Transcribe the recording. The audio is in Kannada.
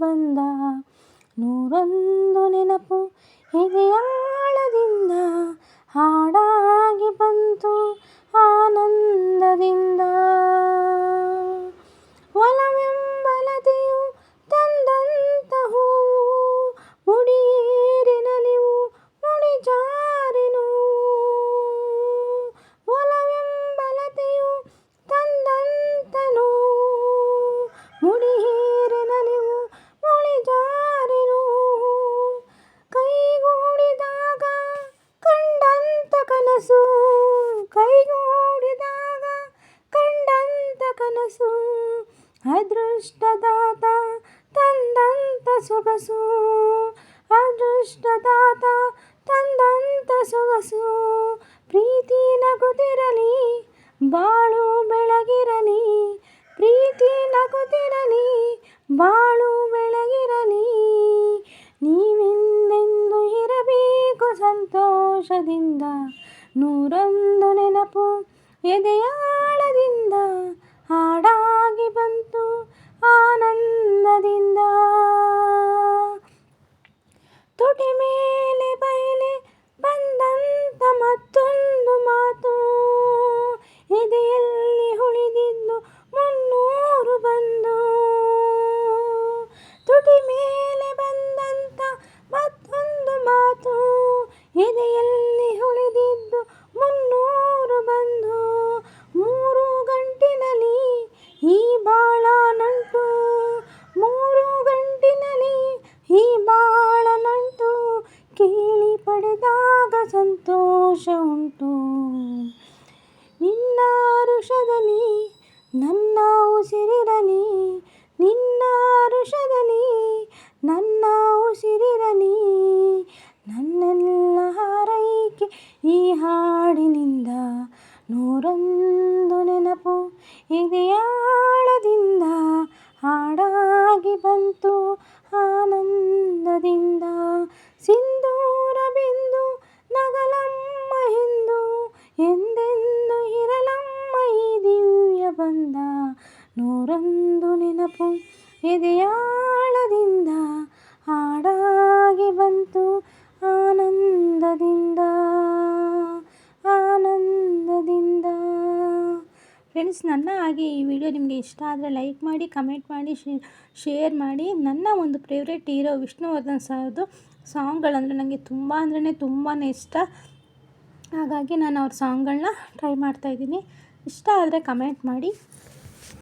ಬಂದ ನೂರೊಂದು ನೆನಪು ಎದೆಯಾಳದಿಂದ ಕನಸು ಅದೃಷ್ಟದಾತ, ತಂದಂತ ಸೊಗಸು. ಅದೃಷ್ಟದಾತ, ತಂದಂತ ಸೊಗಸು. ಪ್ರೀತಿ ನಗುತ್ತಿರಲಿ, ಬಾಳು ಬೆಳಗಿರಲಿ. ಪ್ರೀತಿ ನಗುತ್ತಿರಲಿ, ಬಾಳು ಬೆಳಗಿರಲಿ. ನೀವಿಂದೆಂದು ಇರಬೇಕು ಸಂತೋಷದಿಂದ. ನೂರೊಂದು ನೆನಪು ಎದೆಯಾಳದಿಂದ. ಹಾಡಾಗಿ ಉಂಟು ನಿನ್ನ ಋಷದಲ್ಲಿ ನನ್ನ ಉಸಿರಿರಲಿ ನಿನ್ನ ಋಷದಲ್ಲಿ ನನ್ನ ಉಸಿರಿರಲಿ ನನ್ನೆಲ್ಲ ಹಾರೈಕೆ ಈ ಹಾಡಿನಿಂದ. ನೂರೊಂದು ನೆನಪು ಇದೆಯಾಳದಿಂದ ಹಾಡಾಗಿ ಬಂತು ಆನಂದದಿಂದ. ಸಿಂಧೂರ ನೂರೊಂದು ನೆನಪು ಎದೆಯಾಳದಿಂದ ಹಾಡಾಗಿ ಬಂತು ಆನಂದದಿಂದ ಆನಂದದಿಂದ. ಫ್ರೆಂಡ್ಸ್ ನನ್ನ ಹಾಗೆ ಈ ವಿಡಿಯೋ ನಿಮಗೆ ಇಷ್ಟ ಆದರೆ ಲೈಕ್ ಮಾಡಿ ಕಮೆಂಟ್ ಮಾಡಿ ಶೇರ್ ಮಾಡಿ. ನನ್ನ ಒಂದು ಫೇವ್ರೆಟ್ ಹೀರೋ ವಿಷ್ಣುವರ್ಧನ್ ಸರ್ದು ಸಾಂಗ್ಗಳಂದರೆ ನನಗೆ ತುಂಬ ಅಂದ್ರೆ ತುಂಬಾ ಇಷ್ಟ. ಹಾಗಾಗಿ ನಾನು ಅವ್ರ ಸಾಂಗ್ಗಳನ್ನ ಟ್ರೈ ಮಾಡ್ತಾಯಿದ್ದೀನಿ ಇಷ್ಟ ಆದರೆ ಕಮೆಂಟ್ ಮಾಡಿ.